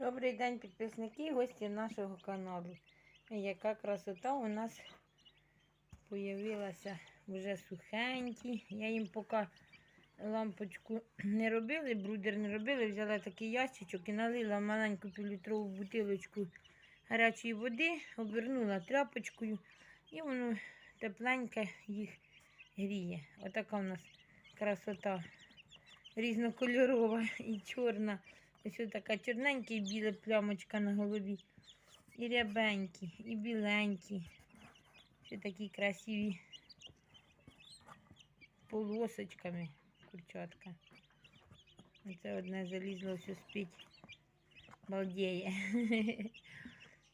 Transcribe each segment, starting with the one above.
Добрий день, підписники і гості нашого каналу. Яка красота у нас появилася вже сухенькі. Я їм поки лампочку не робили, брудер не робили, взяла такий ящичок і налила маленьку півлітрову бутилочку гарячої води, обернула тряпочкою і воно тепленьке їх гріє. Отака у нас красота різнокольорова і чорна. Ось така чорненька і біла плямочка на голові. І рябенькі, і біленькі. Ще такі красиві полосочками курчатка. Оце одне залізло, все спить. Балдіє.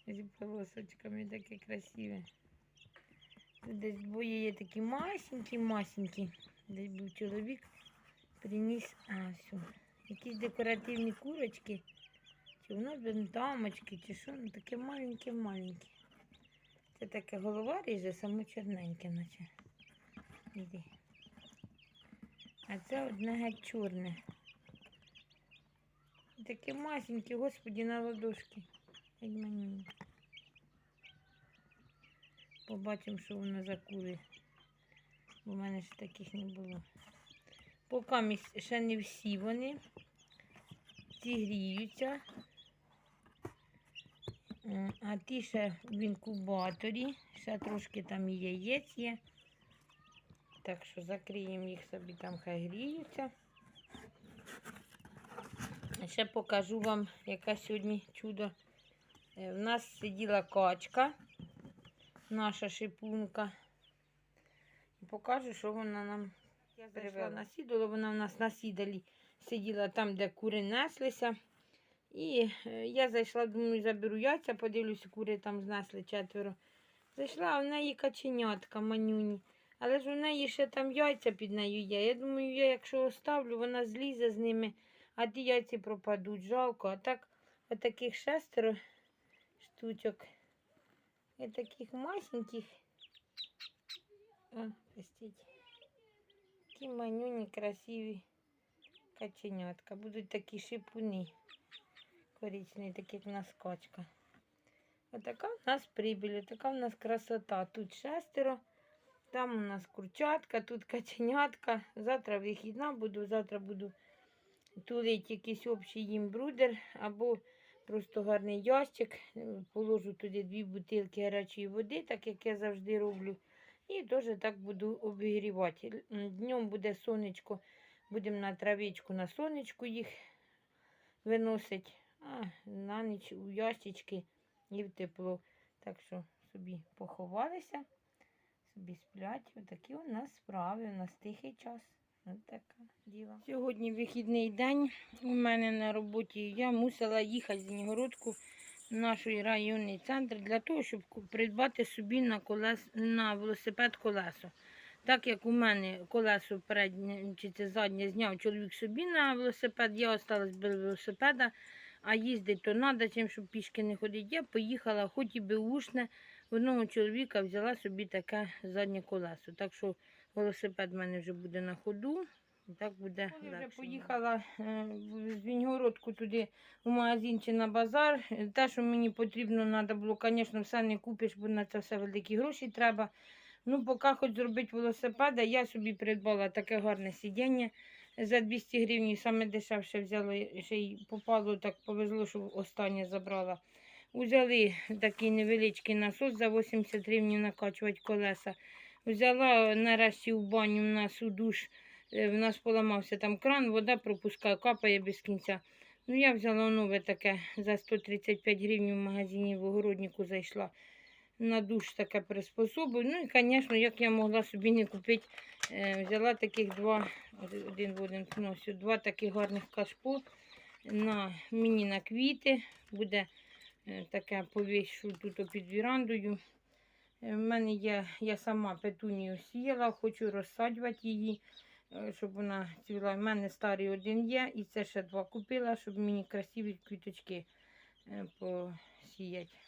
З полосочками таке красиве. Десь двоє є такі масенькі-масенькі. Десь був чоловік, приніс. А, все. Якісь декоративні курочки. Чи воно бентамочки, чи що, ну таке маленьке-маленьке. Це таке голова ріже, само чорненьке, наче. Іди. А це одне геть чорне. Таке масеньке, господі, на ладошки. Мені. Побачимо, що воно за кури. Бо в мене ж таких не було. Поки ще не всі вони зігріються. М, А ті ще в інкубаторі, ще трошки там яєць є. Так що закриємо їх собі там, хай гріються. Ще покажу вам, яке сьогодні чудо. Е, В нас сиділа качка, наша шипунка. Покажу, що вона нам я зайшла на сідало, вона в нас на сідалі сиділа там, де кури неслися. І е, я зайшла, думаю, заберу яйця, подивлюся, кури там знесли четверо. Зайшла, а в неї каченятка манюні. Але ж у неї ще там яйця під нею є. Я думаю, я якщо оставлю, вона злізе з ними, а ті яйці пропадуть. Жалко. А так, отаких шестеро штучок. І таких масеньких. О, простіть. Такі манюні, красиві каченятка. Будуть такі шипуни. Коричневі, такі як у нас качка. Отака у нас прибіль, така у нас красота. Тут шестеро, там у нас курчатка, тут каченятка. Завтра вихідна буду, завтра буду тулити якийсь общий їм брудер або просто гарний ящик. Положу туди дві бутилки гарячої води, так як я завжди роблю. І теж так буду обігрівати. Днем буде сонечко, будемо на травичку на сонечку їх виносити, а на ніч у ящички і в тепло. Так що собі поховалися, собі сплять. Отакі у нас справи, у нас тихий час. Така діла. Сьогодні вихідний день у мене на роботі. Я мусила їхати з Нігородку в наш районний центр для того, щоб придбати собі на, колес, на велосипед колесо. Так як у мене колесо переднє чи це заднє зняв чоловік собі на велосипед, я осталась без велосипеда, а їздити то треба, чим щоб пішки не ходити. Я поїхала, хоч і беушне, в одного чоловіка взяла собі таке заднє колесо. Так що велосипед в мене вже буде на ходу. Так буде. Я вже поїхала е, в- з Віньгородку туди в магазин чи на базар. Те, що мені потрібно, треба було, звісно, все не купиш, бо на це все великі гроші треба. Ну, поки хоч зробити велосипеда, я собі придбала таке гарне сидіння за 200 гривень, саме дешевше взяла, ще й попало, так повезло, що останнє забрала. Взяли такий невеличкий насос за 80 гривень накачувати колеса. Взяла нарешті в баню у нас у душ, е, в нас поламався там кран, вода пропускає, капає без кінця. Ну, я взяла нове таке за 135 гривень в магазині в огороднику зайшла на душ таке приспособу. Ну і, звісно, як я могла собі не купити, е, взяла таких два, один в один носю, два таких гарних кашпо на мені на квіти. Буде е, таке повішу тут під вірандою. Е, В мене є, я сама петунію сіяла, хочу розсаджувати її, е, щоб вона цвіла. У мене старий один є, і це ще два купила, щоб мені красиві квіточки е, посіяти.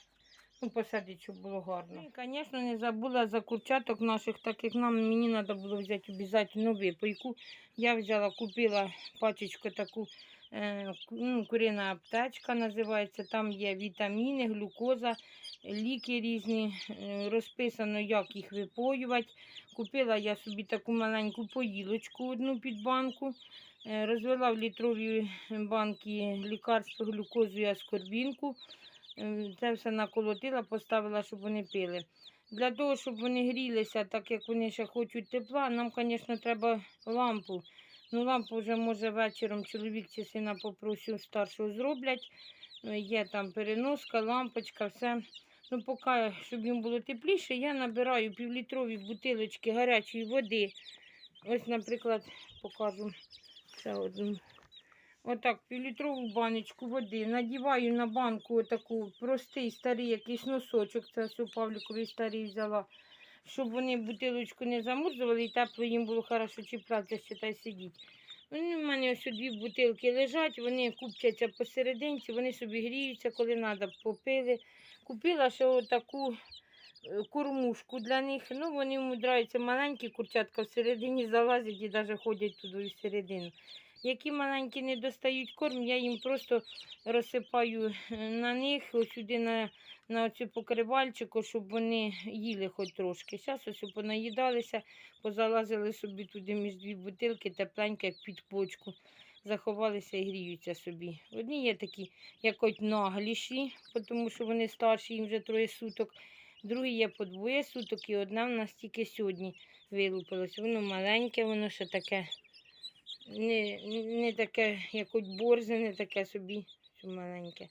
Ну, посадити, щоб було гарно. І, звісно, не забула за курчаток наших, так як нам мені треба було взяти обов'язково випойку. Я взяла, купила пачечку таку е, ну, курина аптечка називається. Там є вітаміни, глюкоза, ліки різні. е, Розписано, як їх випоювати. Купила я собі таку маленьку поїлочку одну під банку. Е, Розвела в літрові банки лікарство, глюкозу і аскорбінку. Це все наколотила, поставила, щоб вони пили. Для того, щоб вони грілися, так як вони ще хочуть тепла, нам, звісно, треба лампу. Ну, лампу вже може вечором чоловік чи сина попросив старшого зроблять. Е, Є там переноска, лампочка, все. Ну, поки, щоб їм було тепліше, я набираю півлітрові бутилочки гарячої води. Ось, наприклад, покажу ще одну. Отак, півлітрову баночку води. Надіваю на банку отаку простий старий якийсь носочок. Це все Павліковий старий взяла. Щоб вони бутилочку не замурзували і тепло їм було хорошо чіплятися, ще та й сидіть. Вони в мене ось дві бутилки лежать, вони купчаться посерединці, вони собі гріються, коли треба, попили. Купила ще отаку е, кормушку для них. Ну, вони вмудраються маленькі курчатка всередині залазять і навіть ходять туди всередину. Які маленькі не достають корм, я їм просто розсипаю на них ось сюди на, на оцю покривальчику, щоб вони їли хоч трошки. Зараз ось понаїдалися, позалазили собі туди між дві бутилки, тепленько, як під почку. Заховалися і гріються собі. Одні є такі, як от нагліші, тому що вони старші, їм вже троє суток. Другі є по двоє суток, і одна в нас тільки сьогодні вилупилось. Воно маленьке, воно ще таке не, не таке, як от борзе, не таке собі, що маленьке.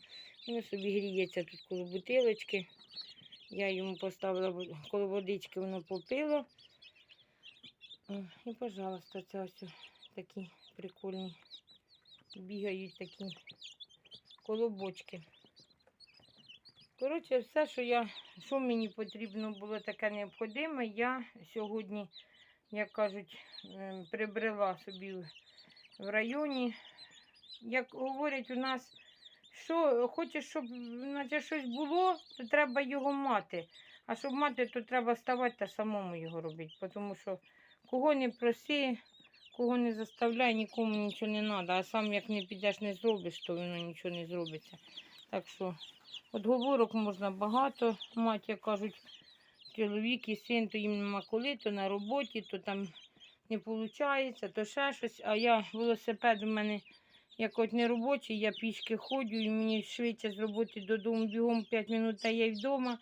Воно собі гріється тут коло бутилочки. Я йому поставила коло водички, воно попило. І, пожалуйста, це ось такі прикольні. Бігають такі колобочки. Коротше, все, що я, що мені потрібно було таке необхідне, я сьогодні, як кажуть, ем, прибрела собі в- районі. Як говорять у нас, що хочеш, щоб наче щось було, то треба його мати. А щоб мати, то треба ставати та самому його робити. Тому що кого не проси, кого не заставляй, нікому нічого не треба. А сам як не підеш, не зробиш, то воно нічого не зробиться. Так що отговорок можна багато мати, як кажуть, чоловік і син, то їм нема коли, то на роботі, то там не виходить, то ще щось. А я велосипед у мене як от не робочий, я пішки ходжу і мені швидше з роботи додому бігом 5 минут та я й вдома.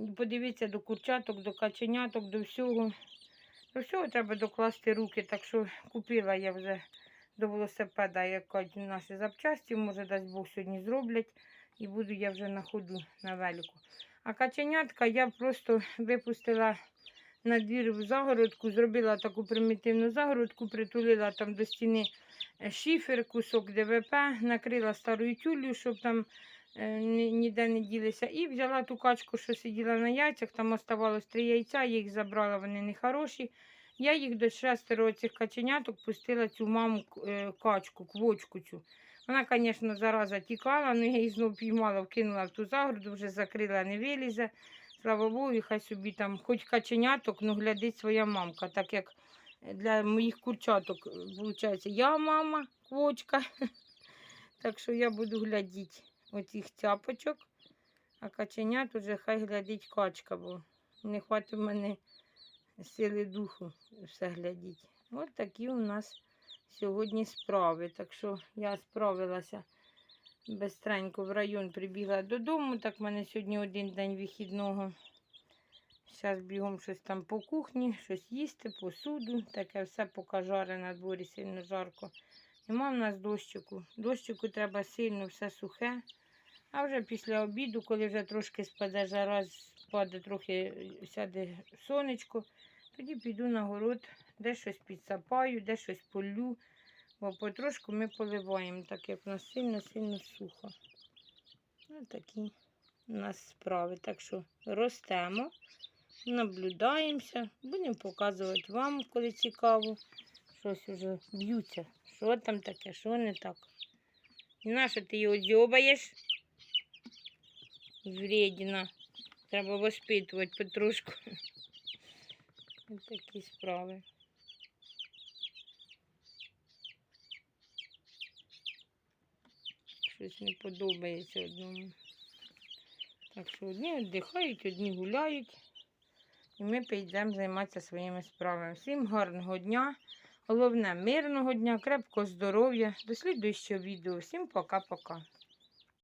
І Подивитися до курчаток, до каченяток, до всього. До всього треба докласти руки, так що купила я вже до велосипеда якось наші запчасті, може, дасть Бог сьогодні зроблять. І буду я вже на ходу на велику. А каченятка я просто випустила на двір в загородку, зробила таку примітивну загородку, притулила там до стіни е, шифер, кусок ДВП, накрила старою тюллю, щоб там е, ніде не ділися. І взяла ту качку, що сиділа на яйцях, там оставалось три яйця, їх забрала, вони не хороші. Я їх до шестеро цих каченяток пустила цю маму е, качку, квочку цю. Вона, звісно, зараза тікала, але я її знову піймала, вкинула в ту загороду, вже закрила, не вилізе. Слава Богу, і хай собі там, хоч каченяток, ну глядить своя мамка, так як для моїх курчаток, виходить, я мама, квочка. Так що я буду глядіти оцих цяпочок, а каченят уже хай глядить качка, бо не хватить в мене сили духу все глядіть. Ось такі у нас сьогодні справи. Так що я справилася бистренько в район, прибігла додому. Так в мене сьогодні один день вихідного. Зараз бігом щось там по кухні, щось їсти, посуду. Таке все поки на дворі сильно жарко. Нема в нас дощику. Дощику треба сильно, все сухе. А вже після обіду, коли вже трошки спаде жара, спаде трохи, сяде сонечко, тоді піду на город, де щось підсапаю, де щось полю, бо потрошку ми поливаємо, так як у нас сильно-сильно сухо. Ось такі у нас справи. Так що ростемо, наблюдаємося, будемо показувати вам, коли цікаво. Щось уже б'ються. Що там таке, що не так. І на ти його дзьобаєш? Вредина. Треба воспитувати потрошку. Ось такі справи. Щось не подобається одному. Так що одні віддихають, одні гуляють. І ми підемо займатися своїми справами. Всім гарного дня. Головне, мирного дня, крепкого здоров'я. До слідуючого відео. Всім пока-пока.